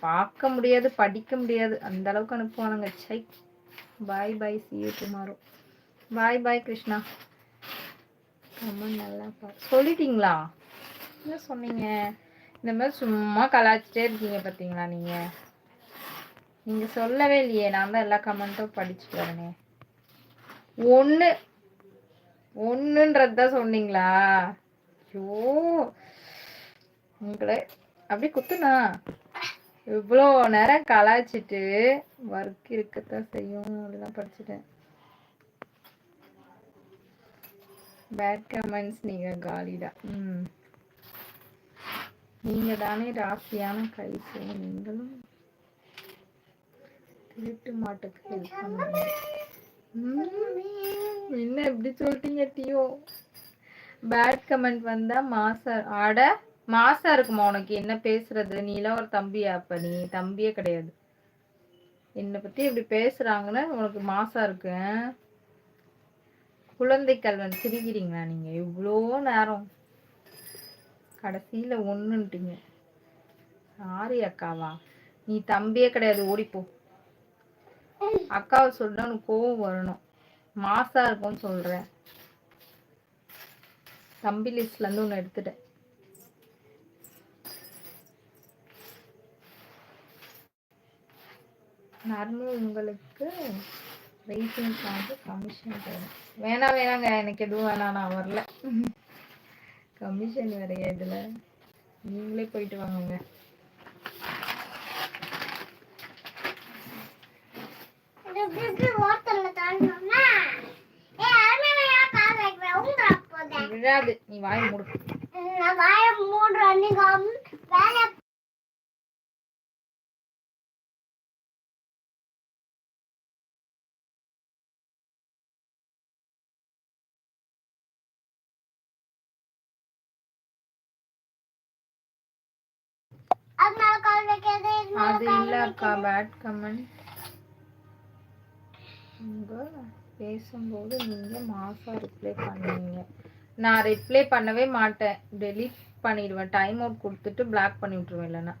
பார்க்க முடியாது படிக்க முடியாது. அந்த அளவுக்கு அனுப்புவானுங்க. சை. Bye bye see you tomorrow bye bye Krishna. Comment நல்லா பா சொல்லிட்டீங்களா? என்ன சொன்னீங்க? இந்த மாதிரி சும்மா கலாச்சிட்டே இருக்கீங்க பார்த்தீங்களா நீங்கள் நீங்கள் சொல்லவே இல்லையே. நான் தான் எல்லா கமெண்ட்டும் படிச்சுட்டு வரேனே. ஒன்று ஒன்றுன்றது தான் சொன்னீங்களா? ஐயோ. உங்களை அப்படியே குத்துனா? இவ்வளோ நேரம் கலாய்ச்சிட்டு ஒர்க் இருக்கத்தான் செய்யும். அப்படிலாம் படிச்சுட்டேன். பேட் கமெண்ட்ஸ் நீங்க காலிடா. ம். நீங்க தானே ராசியான கைசு நீங்களும் திருட்டு மாட்டுக்கு ஹெல்ப் பண்ணுங்க. என்ன இப்படி சொல்லிட்டீங்க டியோ? பேட் கமெண்ட் வந்தா மாசர் ஆட மாசா இருக்குமா உனக்கு? என்ன பேசுறது? நீ எல்லாம் ஒரு தம்பியா அப்ப. நீ தம்பியே கிடையாது. என்னை பத்தி இப்படி பேசுறாங்கன்னு உனக்கு மாசா இருக்கு. குழந்தை கல்வன் சிரிக்கிறீங்களா நீங்க? இவ்வளோ நேரம். கடைசியில ஒண்ணுன்ட்டீங்க. சாரி அக்காவா. நீ தம்பியே கிடையாது. ஓடிப்போ அக்காவை சொல்றா உனக்கு கோவம் வரணும். மாசா இருக்கும்னு சொல்றேன். தம்பி லிஸ்ட்ல இருந்து ஒன்று எடுத்துட்டேன். நார்மல் உங்களுக்கு ரேட்டிங்காக கமிஷன் தரும். வேணாம் வேணாங்க எனக்கு எதுவும் வேணாம் நான் வரல. கமிஷன் வேறையா இதுல. நீங்களே போயிட்டு வாங்குங்க. விழாது நீ வாய் மூடு. அது இல்ல அக்கா பேட் கமெண்ட் உங்க பேசும்போது நீங்க மாசா ரிப்ளை பண்ணுவீங்க நான் ரிப்ளை பண்ணவே மாட்டேன். டெலீட் பண்ணிடுவேன். டைம் அவுட் கொடுத்துட்டு பிளாக் பண்ணி விட்டுருவேன் இல்லைன்னா.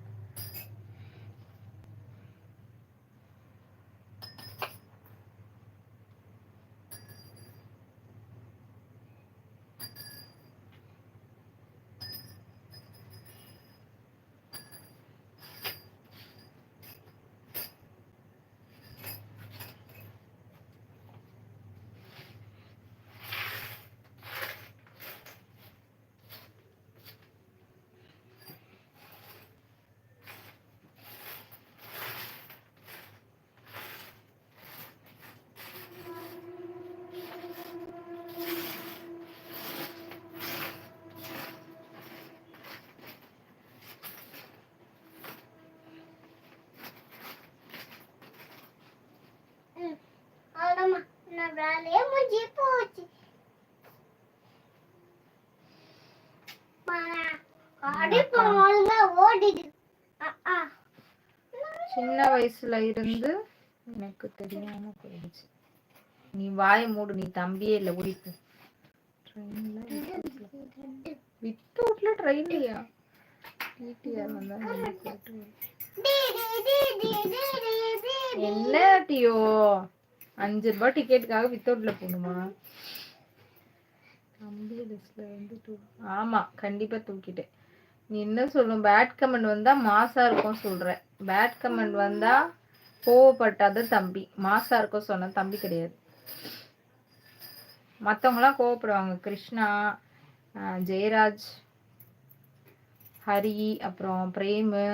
வேலையே முடிஞ்சு போச்சு சின்ன வயசுல இருந்து எனக்கு தெரியாம போயிடுச்சு. நீ வாயை மூடு நீ தம்பியே இல்ல ஓடிப்பு. ட்ரெயின்ல வித்தவுட்ல ட்ரெயின்லயா டிடிஆர் வந்தா. என்ன டியோ? அஞ்சு ரூபாய் டிக்கெட்டுக்காக வித்தவுட்ல போகணுமா? தம்பி லிஸ்ட்ல வந்து தூ ஆமா கண்டிப்பா தூக்கிட்டேன். நீ என்ன சொல்லணும்? பேட் கமெண்ட் வந்தா மாசா இருக்கும் சொல்ற பேட் கமெண்ட் வந்தா கோவப்பட்டாத தம்பி. மாசா இருக்கும் சொன்ன தம்பி கிடையாது. மத்தவங்கலாம் கோவப்படுவாங்க. கிருஷ்ணா ஜெயராஜ் ஹரி அப்புறம் பிரேமு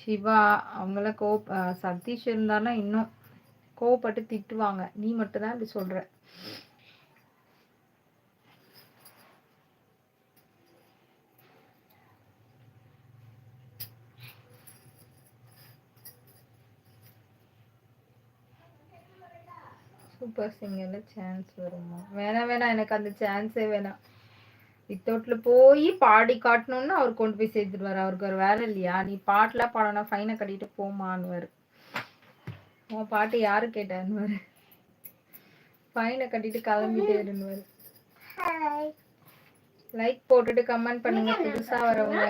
சிவா அவங்களாம் ஆஹ் சதீஷ் இருந்தானா இன்னும் கோவப்பட்டு திட்டுவாங்க. நீ மட்டும் தான் இப்படி சொல்ற. சூப்பர் சிங்கர்ல சான்ஸ் வருமா? வேணாம் வேணாம். எனக்கு அந்த சான்ஸே வேணாம். வித்தவுட்ல போய் பாடி காட்டணும்னு அவர் கொண்டு போய் சேர்த்துடுவாரு. அவருக்கு ஒரு வேலை இல்லையா? நீ பாட்டுலாம் பாடணும் ஃபைனை கட்டிட்டு போமான்னுவாரு உன் பாட்டு யாரு கேட்டான்னுவாரு. ஃபைனை கட்டிட்டு கிளம்பிட்டே இருந்துவாரு லைக் போட்டுட்டு கமெண்ட் பண்ணுங்க. புதுசா வரவங்க.